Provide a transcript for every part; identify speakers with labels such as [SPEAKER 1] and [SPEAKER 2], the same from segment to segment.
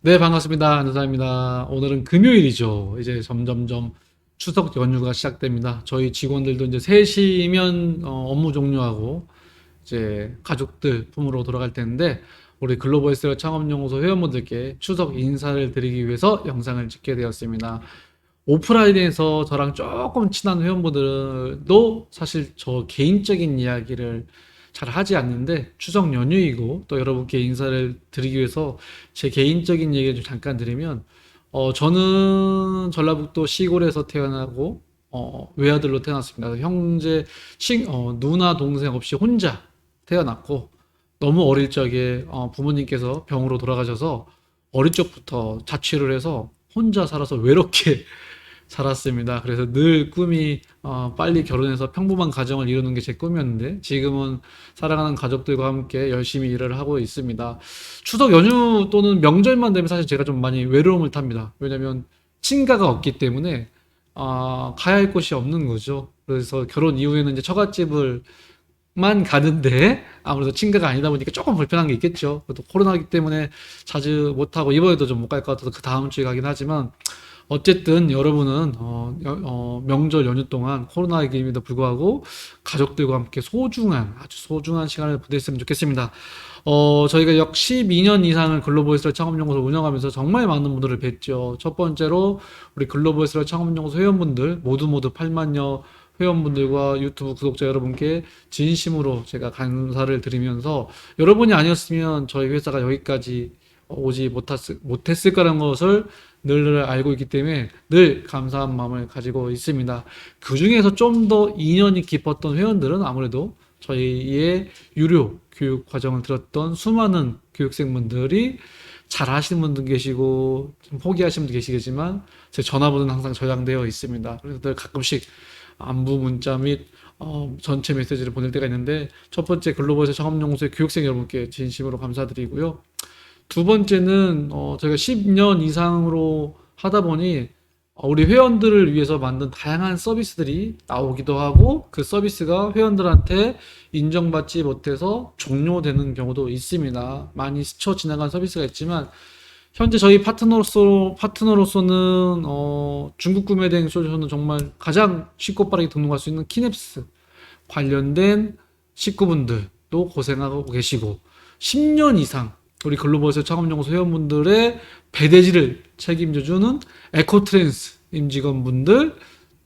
[SPEAKER 1] 네, 반갑습니다. 안사입니다. 오늘은 금요일이죠. 이제 점점점 추석 연휴가 시작됩니다. 저희 직원들도 이제 3시면 어, 업무 종료하고 이제 가족들 품으로 돌아갈 텐데 우리 글로벌 SL 창업연구소 회원분들께 추석 인사를 드리기 위해서 영상을 찍게 되었습니다. 오프라인에서 저랑 조금 친한 회원분들도 사실 저 개인적인 이야기를 잘 하지 않는데 추석 연휴이고 또 여러분께 인사를 드리기 위해서 제 개인적인 얘기를 좀 잠깐 드리면 어 저는 전라북도 시골에서 태어나고 어 외아들로 태어났습니다. 형제 친 어, 누나 동생 없이 혼자 태어났고 너무 어릴 적에 어, 부모님께서 병으로 돌아가셔서 어릴 적부터 자취를 해서 혼자 살아서 외롭게 살았습니다. 그래서 늘 꿈이 어, 빨리 결혼해서 평범한 가정을 이루는 게 제 꿈이었는데 지금은 사랑하는 가족들과 함께 열심히 일을 하고 있습니다. 추석 연휴 또는 명절만 되면 사실 제가 좀 많이 외로움을 탑니다. 왜냐면 친가가 없기 때문에 아, 가야 할 곳이 없는 거죠. 그래서 결혼 이후에는 이제 처갓집을 만 가는데 아무래도 친가가 아니다 보니까 조금 불편한 게 있겠죠. 또 코로나기 때문에 자주 못 하고 이번에도 좀 못 갈 것 같아서 그 다음 주에 가긴 하지만 어쨌든 여러분은 어, 여- 어, 명절 연휴 동안 코로나에도 불구하고 가족들과 함께 소중한 아주 소중한 시간을 보냈으면 좋겠습니다. 어, 저희가 약 12년 이상을 글로벌스를 창업연구소 운영하면서 정말 많은 분들을 뵀죠. 첫 번째로 우리 글로벌스를 창업연구소 회원분들 모두 모두 8만여 회원분들과 유튜브 구독자 여러분께 진심으로 제가 감사를 드리면서 여러분이 아니었으면 저희 회사가 여기까지 오지 못했을, 거라는 것을 늘 알고 있기 때문에 늘 감사한 마음을 가지고 있습니다. 그 중에서 좀 더 인연이 깊었던 회원들은 아무래도 저희의 유료 교육 과정을 들었던 수많은 교육생분들이 잘 하시는 분도 계시고 좀 포기하시는 분도 계시겠지만 제 전화번호는 항상 저장되어 있습니다. 그래서 늘 가끔씩 안부 문자 및 어, 전체 메시지를 보낼 때가 있는데 첫 번째 글로벌에서 창업연구소의 교육생 여러분께 진심으로 감사드리고요. 두 번째는 어, 저희가 10년 이상으로 하다 보니 어, 우리 회원들을 위해서 만든 다양한 서비스들이 나오기도 하고 그 서비스가 회원들한테 인정받지 못해서 종료되는 경우도 있습니다. 많이 스쳐 지나간 서비스가 있지만 현재 저희 파트너로서 파트너로서는 어, 중국 구매 대행 솔루션은 정말 가장 쉽고 빠르게 등록할 수 있는 키냅스 관련된 식구분들도 고생하고 계시고 10년 이상 우리 글로벌에서 창업연구소 회원분들의 배대지를 책임져주는 에코트랜스 임직원분들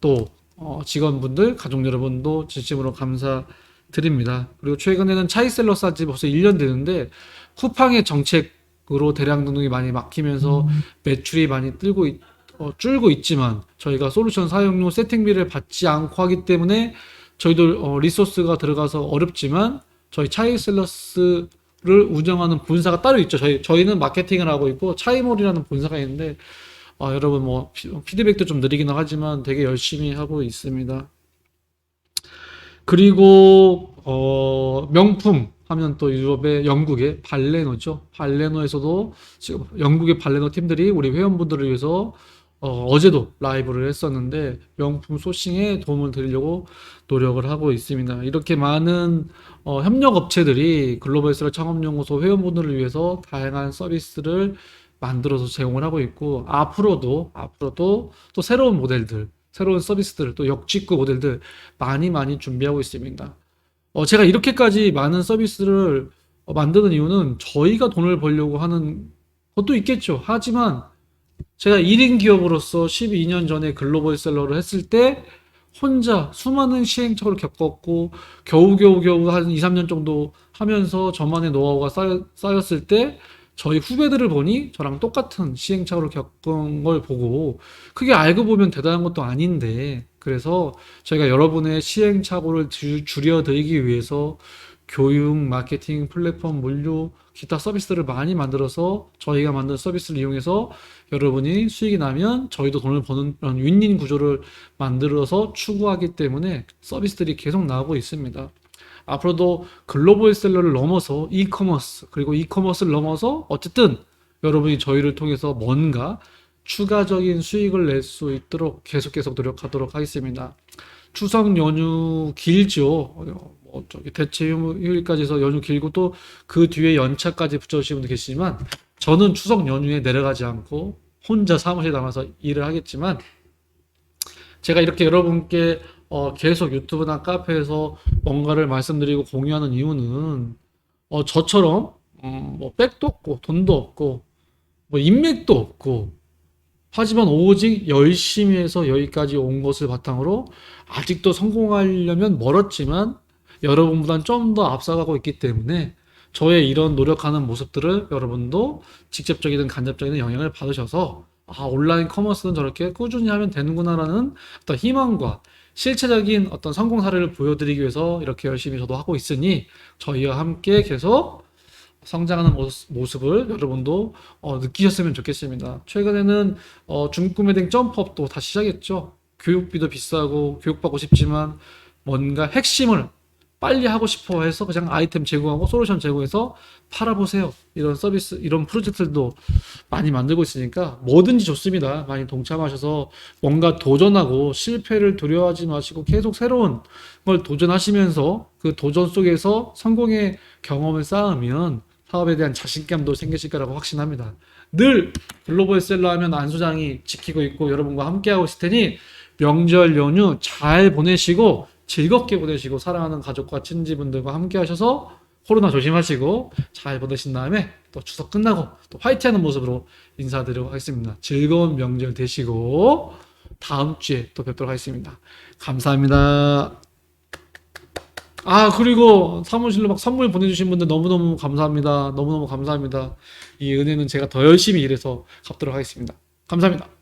[SPEAKER 1] 또 어, 직원분들 가족 여러분도 진심으로 감사드립니다. 그리고 최근에는 차이셀러 싸지 벌써 1년 되는데 쿠팡의 정책으로 대량 등록이 많이 막히면서 매출이 많이 뜨고 있- 어, 줄고 있지만 저희가 솔루션 사용료 세팅비를 받지 않고 하기 때문에 저희도 어, 리소스가 들어가서 어렵지만 저희 차이셀러스 를 운영하는 본사가 따로 있죠. 저희 저희는 마케팅을 하고 있고 차이몰이라는 본사가 있는데 아, 여러분 뭐 피- 피드백도 좀 느리긴 하지만 되게 열심히 하고 있습니다. 그리고 어, 명품 하면 또 유럽의 영국의 발레노죠. 발레노에서도 지금 영국의 발레노 팀들이 우리 회원분들을 위해서 어, 제도 라이브를 했었는데 명품 소싱에 도움을 드리려고 노력을 하고 있습니다. 이렇게 많은 어, 협력 업체들이 글로벌스라 창업연구소 회원분들을 위해서 다양한 서비스를 만들어서 제공을 하고 있고 앞으로도 앞으로도 또 새로운 모델들, 새로운 서비스들, 또 역직구 모델들 많이 많이 준비하고 있습니다. 어, 제가 이렇게까지 많은 서비스를 어, 만드는 이유는 저희가 돈을 벌려고 하는 것도 있겠죠. 하지만 제가 1인 기업으로서 12년 전에 글로벌 셀러를 했을 때 혼자 수많은 시행착오를 겪었고 겨우겨우 겨우 한 2, 3년 정도 하면서 저만의 노하우가 쌓여, 쌓였을 때 저희 후배들을 보니 저랑 똑같은 시행착오를 겪은 걸 보고 그게 알고 보면 대단한 것도 아닌데 그래서 저희가 여러분의 시행착오를 줄- 줄여드리기 위해서 교육, 마케팅, 플랫폼, 물류, 기타 서비스를 많이 만들어서 저희가 만든 서비스를 이용해서 여러분이 수익이 나면 저희도 돈을 버는 그런 윈윈 구조를 만들어서 추구하기 때문에 서비스들이 계속 나오고 있습니다. 앞으로도 글로벌 셀러를 넘어서 이커머스 그리고 이커머스를 넘어서 어쨌든 여러분이 저희를 통해서 뭔가 추가적인 수익을 낼 수 있도록 계속 계속 노력하도록 하겠습니다. 추석 연휴 길죠. 어, 뭐 저기 대체 휴- 휴일까지 해서 연휴 길고 또 그 뒤에 연차까지 붙여주시는 분도 계시지만 저는 추석 연휴에 내려가지 않고 혼자 사무실에 남아서 일을 하겠지만 제가 이렇게 여러분께 어, 계속 유튜브나 카페에서 뭔가를 말씀드리고 공유하는 이유는 어, 저처럼 음, 뭐 백도 없고 돈도 없고 뭐 인맥도 없고 하지만 오직 열심히 해서 여기까지 온 것을 바탕으로 아직도 성공하려면 멀었지만 여러분보다는 좀더 앞서가고 있기 때문에 저의 이런 노력하는 모습들을 여러분도 직접적이든 간접적인 영향을 받으셔서 아, 온라인 커머스는 저렇게 꾸준히 하면 되는구나라는 어떤 희망과 실체적인 어떤 성공 사례를 보여드리기 위해서 이렇게 열심히 저도 하고 있으니 저희와 함께 계속 성장하는 모습, 모습을 여러분도 어, 느끼셨으면 좋겠습니다. 최근에는 어, 중구매등 점프업도 다시 시작했죠. 교육비도 비싸고 교육받고 싶지만 뭔가 핵심을 빨리 하고 싶어 해서 그냥 아이템 제공하고 솔루션 제공해서 팔아보세요. 이런 서비스, 이런 프로젝트들도 많이 만들고 있으니까 뭐든지 좋습니다. 많이 동참하셔서 뭔가 도전하고 실패를 두려워하지 마시고 계속 새로운 걸 도전하시면서 그 도전 속에서 성공의 경험을 쌓으면 사업에 대한 자신감도 생기실 거라고 확신합니다. 늘 글로벌 셀러 하면 안 소장이 지키고 있고 여러분과 함께하고 있을 테니 명절 연휴 잘 보내시고 즐겁게 보내시고 사랑하는 가족과 친지분들과 함께 하셔서 코로나 조심하시고 잘 보내신 다음에 또 추석 끝나고 또 화이팅하는 모습으로 인사드리도록 하겠습니다. 즐거운 명절 되시고 다음 주에 또 뵙도록 하겠습니다. 감사합니다. 아 그리고 사무실로 막 선물 보내주신 분들 너무너무 감사합니다. 너무너무 감사합니다. 이 은혜는 제가 더 열심히 일해서 갚도록 하겠습니다. 감사합니다.